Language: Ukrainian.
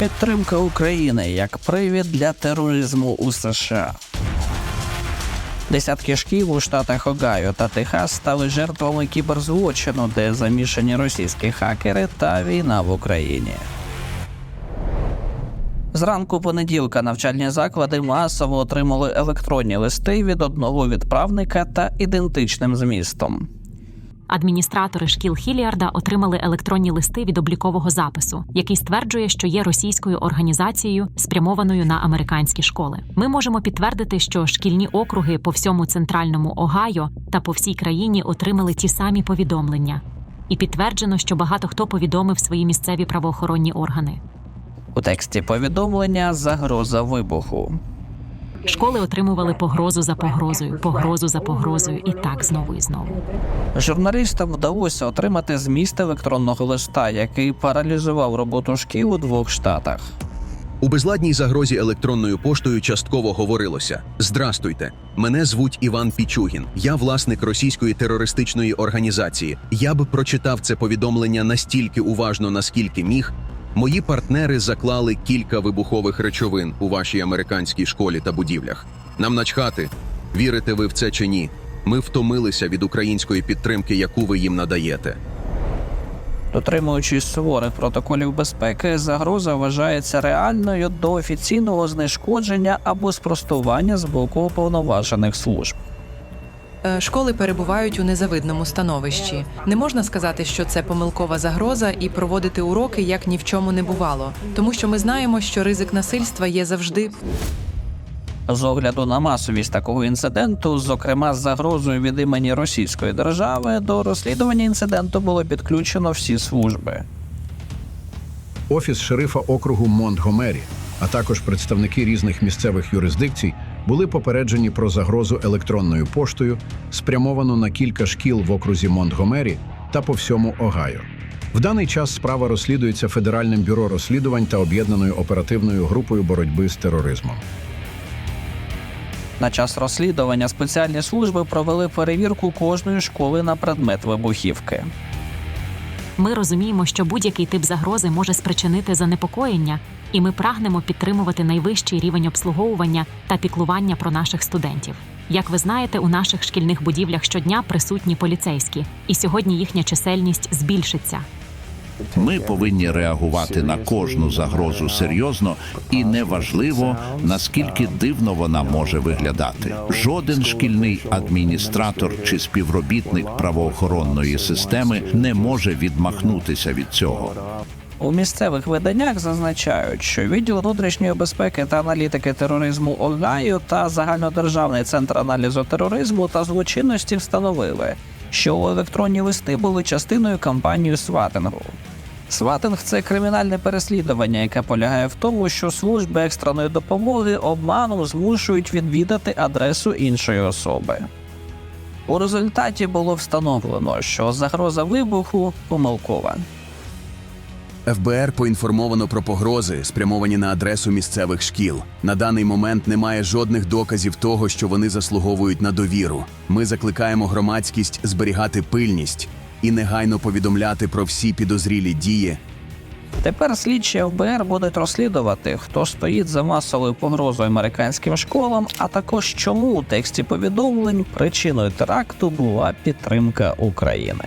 Підтримка України як привід для тероризму у США. Десятки шкіл у штатах Огайо та Техас стали жертвами кіберзлочину, де замішані російські хакери та війна в Україні. Зранку понеділка навчальні заклади масово отримали електронні листи від одного відправника та ідентичним змістом. Адміністратори шкіл Хіліарда отримали електронні листи від облікового запису, який стверджує, що є російською організацією, спрямованою на американські школи. Ми можемо підтвердити, що шкільні округи по всьому центральному Огайо та по всій країні отримали ті самі повідомлення. І підтверджено, що багато хто повідомив свої місцеві правоохоронні органи. У тексті повідомлення загроза вибуху. Школи отримували погрозу за погрозою, погрозу за погрозою, і так знову і знову. Журналістам вдалося отримати зміст електронного листа, який паралізував роботу шкіл у двох штатах. У безладній загрозі електронною поштою частково говорилося: Здрастуйте, мене звуть Іван Пічугін. Я власник російської терористичної організації. Я б прочитав це повідомлення настільки уважно, наскільки міг. Мої партнери заклали кілька вибухових речовин у вашій американській школі та будівлях. Нам начхати, вірите ви в це чи ні. Ми втомилися від української підтримки, яку ви їм надаєте. Дотримуючись суворих протоколів безпеки, загроза вважається реальною до офіційного знешкодження або спростування з боку уповноважених служб. Е, Школи перебувають у незавидному становищі. Не можна сказати, що це помилкова загроза, і проводити уроки як ні в чому не бувало, тому що ми знаємо, що ризик насильства є завжди. З огляду на масовість такого інциденту, зокрема з загрозою від імені Російської держави, до розслідування інциденту було підключено всі служби. Офіс шерифа округу Монтгомері, а також представники різних місцевих юрисдикцій були попереджені про загрозу електронною поштою, спрямовану на кілька шкіл в окрузі Монтгомері та по всьому Огайо. В даний час справа розслідується Федеральним бюро розслідувань та об'єднаною оперативною групою боротьби з тероризмом. На час розслідування спеціальні служби провели перевірку кожної школи на предмет вибухівки. Ми розуміємо, що будь-який тип загрози може спричинити занепокоєння, і ми прагнемо підтримувати найвищий рівень обслуговування та піклування про наших студентів. Як ви знаєте, у наших шкільних будівлях щодня присутні поліцейські, і сьогодні їхня чисельність збільшиться. Ми повинні реагувати на кожну загрозу серйозно і неважливо наскільки дивно вона може виглядати. Жоден шкільний адміністратор чи співробітник правоохоронної системи не може відмахнутися від цього. У місцевих виданнях зазначають, що відділ внутрішньої безпеки та аналітики тероризму Огайо та загальнодержавний центр аналізу тероризму та злочинності встановили, що електронні листи були частиною кампанії сватингу. Сватинг це кримінальне переслідування, яке полягає в тому, що служби екстреної допомоги обманом змушують відвідати адресу іншої особи. У результаті було встановлено, що загроза вибуху помилкова. ФБР поінформовано про погрози, спрямовані на адресу місцевих шкіл. На даний момент немає жодних доказів того, що вони заслуговують на довіру. Ми закликаємо громадськість зберігати пильність і негайно повідомляти про всі підозрілі дії, Тепер слідчі ФБР будуть розслідувати, хто стоїть за масовою погрозою американським школам, а також чому у тексті повідомлень причиною теракту була підтримка України.